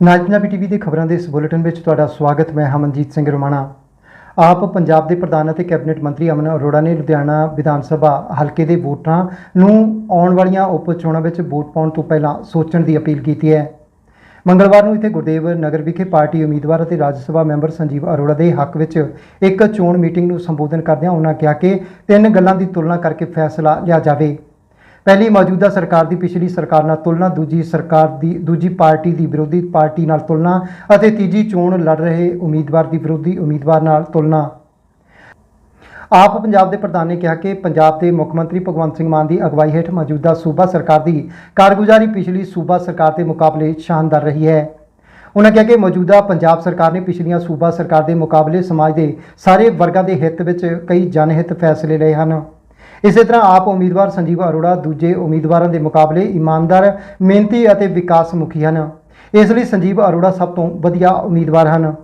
ਨਾਜ Punjabi TV ਦੇ ਖਬਰਾਂ ਦੇ ਇਸ ਬੁਲੇਟਿਨ ਵਿੱਚ ਤੁਹਾਡਾ ਸਵਾਗਤ, ਮੈਂ ਹਮਨਜੀਤ ਸਿੰਘ ਰੋਮਾਣਾ। ਆਪ ਪੰਜਾਬ ਦੇ ਪ੍ਰਧਾਨ ਅਤੇ ਕੈਬਨਿਟ ਮੰਤਰੀ ਅਮਨ ਅਰੋੜਾ ਨੇ ਲੁਧਿਆਣਾ ਵਿਧਾਨ ਸਭਾ ਹਲਕੇ ਦੇ ਵੋਟਰਾਂ ਨੂੰ ਆਉਣ ਵਾਲੀਆਂ ਉਪ ਚੋਣਾਂ ਵਿੱਚ ਵੋਟ ਪਾਉਣ ਤੋਂ ਪਹਿਲਾਂ ਸੋਚਣ ਦੀ ਅਪੀਲ ਕੀਤੀ ਹੈ। ਮੰਗਲਵਾਰ ਨੂੰ ਇੱਥੇ ਗੁਰਦੇਵ ਨਗਰ ਵਿਖੇ ਪਾਰਟੀ ਉਮੀਦਵਾਰ ਅਤੇ ਰਾਜ ਸਭਾ ਮੈਂਬਰ ਸੰਜੀਵ ਅਰੋੜਾ ਦੇ ਹੱਕ ਵਿੱਚ ਇੱਕ ਚੋਣ ਮੀਟਿੰਗ ਨੂੰ ਸੰਬੋਧਨ ਕਰਦਿਆਂ ਉਹਨਾਂ ਕਿਹਾ ਕਿ ਤਿੰਨ ਗੱਲਾਂ ਦੀ ਤੁਲਨਾ ਕਰਕੇ ਫੈਸਲਾ ਲਿਆ ਜਾਵੇ। ਪਹਿਲੀ ਮੌਜੂਦਾ ਸਰਕਾਰ ਦੀ, ਪਿਛਲੀ ਸਰਕਾਰ ਨਾਲ ਤੁਲਨਾ, ਦੂਜੀ ਸਰਕਾਰ ਦੀ, ਦੂਜੀ ਪਾਰਟੀ ਦੀ ਵਿਰੋਧੀ ਪਾਰਟੀ ਨਾਲ ਤੁਲਨਾ ਅਤੇ ਤੀਜੀ ਚੋਣ ਲੜ ਰਹੇ ਉਮੀਦਵਾਰ ਦੀ ਵਿਰੋਧੀ ਉਮੀਦਵਾਰ ਨਾਲ ਤੁਲਨਾ। ਆਪ ਪੰਜਾਬ ਦੇ ਪ੍ਰਧਾਨ ਨੇ ਕਿਹਾ ਕਿ ਪੰਜਾਬ ਦੇ ਮੁੱਖ ਮੰਤਰੀ ਭਗਵੰਤ ਸਿੰਘ ਮਾਨ ਦੀ ਅਗਵਾਈ ਹੇਠ ਮੌਜੂਦਾ ਸੂਬਾ ਸਰਕਾਰ ਦੀ ਕਾਰਗੁਜ਼ਾਰੀ ਪਿਛਲੀ ਸੂਬਾ ਸਰਕਾਰ ਦੇ ਮੁਕਾਬਲੇ ਸ਼ਾਨਦਾਰ ਰਹੀ ਹੈ। ਉਹਨਾਂ ਕਿਹਾ ਕਿ ਮੌਜੂਦਾ ਪੰਜਾਬ ਸਰਕਾਰ ਨੇ ਪਿਛਲੀਆਂ ਸੂਬਾ ਸਰਕਾਰ ਦੇ ਮੁਕਾਬਲੇ ਸਮਾਜ ਦੇ ਸਾਰੇ ਵਰਗਾਂ ਦੇ ਹਿੱਤ ਵਿੱਚ ਕਈ ਜਨਹਿਤ ਫੈਸਲੇ ਲਏ ਹਨ। ਇਸੇ ਤਰ੍ਹਾਂ ਆਪ ਉਮੀਦਵਾਰ ਸੰਜੀਵ ਅਰੋੜਾ ਦੂਜੇ ਉਮੀਦਵਾਰਾਂ ਦੇ ਮੁਕਾਬਲੇ ਇਮਾਨਦਾਰ, ਮਿਹਨਤੀ ਅਤੇ ਵਿਕਾਸ ਮੁਖੀ ਹਨ। ਇਸ ਲਈ ਸੰਜੀਵ ਅਰੋੜਾ ਸਭ ਤੋਂ ਵਧੀਆ ਉਮੀਦਵਾਰ ਹਨ।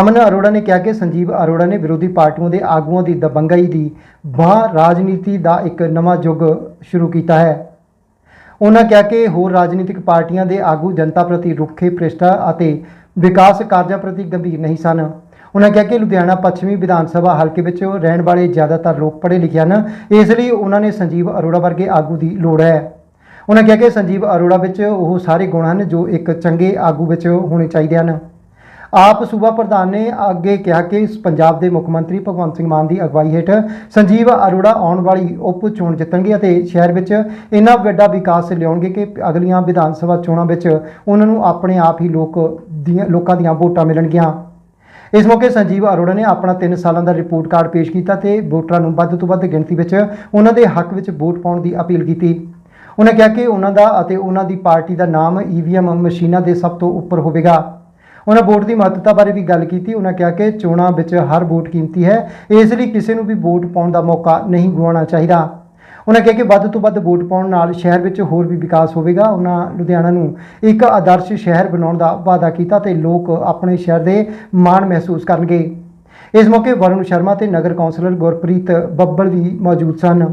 ਅਮਨ ਅਰੋੜਾ ਨੇ ਕਿਹਾ ਕਿ ਸੰਜੀਵ ਅਰੋੜਾ ਨੇ ਵਿਰੋਧੀ ਪਾਰਟੀਆਂ ਦੇ ਆਗੂਆਂ ਦੀ ਦਬੰਗਾਈ ਦੀ ਬਾਹ ਰਾਜਨੀਤੀ ਦਾ ਇੱਕ ਨਵਾਂ ਯੁੱਗ ਸ਼ੁਰੂ ਕੀਤਾ ਹੈ। ਉਹਨਾਂ ਕਿਹਾ ਕਿ ਹੋਰ ਰਾਜਨੀਤਿਕ ਪਾਰਟੀਆਂ ਦੇ ਆਗੂ ਜਨਤਾ ਪ੍ਰਤੀ ਰੁੱਖੇ ਭ੍ਰਿਸ਼ਟਾ ਅਤੇ ਵਿਕਾਸ ਕਾਰਜਾਂ ਪ੍ਰਤੀ ਗੰਭੀਰ ਨਹੀਂ ਸਨ। ਉਹਨਾਂ ਕਿਹਾ ਕਿ ਲੁਧਿਆਣਾ ਪੱਛਮੀ ਵਿਧਾਨ ਸਭਾ ਹਲਕੇ ਵਿੱਚ ਰਹਿਣ ਵਾਲੇ ਜ਼ਿਆਦਾਤਰ ਲੋਕ ਪੜ੍ਹੇ ਲਿਖੇ ਹਨ, ਇਸ ਲਈ ਉਹਨਾਂ ਨੇ ਸੰਜੀਵ ਅਰੋੜਾ ਵਰਗੇ ਆਗੂ ਦੀ ਲੋੜ ਹੈ। ਉਹਨਾਂ ਕਿਹਾ ਕਿ ਸੰਜੀਵ ਅਰੋੜਾ ਵਿੱਚ ਉਹ ਸਾਰੇ ਗੁਣ ਹਨ ਜੋ ਇੱਕ ਚੰਗੇ ਆਗੂ ਵਿੱਚ ਹੋਣੇ ਚਾਹੀਦੇ ਹਨ। ਆਪ ਸੂਬਾ ਪ੍ਰਧਾਨ ਨੇ ਅੱਗੇ ਕਿਹਾ ਕਿ ਪੰਜਾਬ ਦੇ ਮੁੱਖ ਮੰਤਰੀ ਭਗਵੰਤ ਸਿੰਘ ਮਾਨ ਦੀ ਅਗਵਾਈ ਹੇਠ ਸੰਜੀਵ ਅਰੋੜਾ ਆਉਣ ਵਾਲੀ ਉਪ ਚੋਣ ਜਿੱਤਣਗੇ ਅਤੇ ਸ਼ਹਿਰ ਵਿੱਚ ਇੰਨਾ ਵੱਡਾ ਵਿਕਾਸ ਲਿਆਉਣਗੇ ਕਿ ਅਗਲੀਆਂ ਵਿਧਾਨ ਸਭਾ ਚੋਣਾਂ ਵਿੱਚ ਉਹਨਾਂ ਨੂੰ ਆਪਣੇ ਆਪ ਹੀ ਲੋਕ ਦੀਆਂ, ਲੋਕਾਂ ਦੀਆਂ ਵੋਟਾਂ ਮਿਲਣਗੀਆਂ। ਇਸ ਮੌਕੇ ਸੰਜੀਵ ਅਰੋੜਾ ਨੇ ਆਪਣਾ 3 ਸਾਲਾਂ ਦਾ ਰਿਪੋਰਟ ਕਾਰਡ ਪੇਸ਼ ਕੀਤਾ ਤੇ ਵੋਟਰਾਂ ਨੂੰ ਵੱਧ ਤੋਂ ਵੱਧ ਗਿਣਤੀ ਵਿੱਚ ਉਹਨਾਂ ਦੇ ਹੱਕ ਵਿੱਚ ਵੋਟ ਪਾਉਣ ਦੀ ਅਪੀਲ ਕੀਤੀ। ਉਹਨਾਂ ਕਿਹਾ ਕਿ ਉਹਨਾਂ ਦਾ ਅਤੇ ਉਹਨਾਂ ਦੀ ਪਾਰਟੀ ਦਾ ਨਾਮ ਈਵੀਐਮ ਮਸ਼ੀਨਾਂ ਦੇ ਸਭ ਤੋਂ ਉੱਪਰ ਹੋਵੇਗਾ। ਉਹਨਾਂ ਵੋਟ ਦੀ ਮਹੱਤਤਾ ਬਾਰੇ ਵੀ ਗੱਲ ਕੀਤੀ। ਉਹਨਾਂ ਕਿਹਾ ਕਿ ਚੋਣਾਂ ਵਿੱਚ ਹਰ ਵੋਟ ਕੀਮਤੀ ਹੈ। ਇਸ ਲਈ ਕਿਸੇ ਨੂੰ ਵੀ ਵੋਟ ਪਾਉਣ ਦਾ ਮੌਕਾ ਨਹੀਂ ਗਵਾਉਣਾ ਚਾਹੀਦਾ। ਉਹਨਾਂ ਕਿਹਾ ਕਿ ਵੱਧ ਤੋਂ ਵੱਧ ਵੋਟ ਪਾਉਣ ਨਾਲ ਸ਼ਹਿਰ ਵਿੱਚ ਹੋਰ ਵੀ ਵਿਕਾਸ ਹੋਵੇਗਾ। ਉਹਨਾਂ ਲੁਧਿਆਣਾ ਨੂੰ ਇੱਕ ਆਦਰਸ਼ ਸ਼ਹਿਰ ਬਣਾਉਣ ਦਾ ਵਾਅਦਾ ਕੀਤਾ ਤੇ ਲੋਕ ਆਪਣੇ ਸ਼ਹਿਰ ਦੇ ਮਾਣ ਮਹਿਸੂਸ ਕਰਨਗੇ। ਇਸ ਮੌਕੇ ਵਰੁਣ ਸ਼ਰਮਾ ਤੇ ਨਗਰ ਕੌਂਸਲਰ ਗੁਰਪ੍ਰੀਤ ਬੱਬਲ ਵੀ ਮੌਜੂਦ ਸਨ।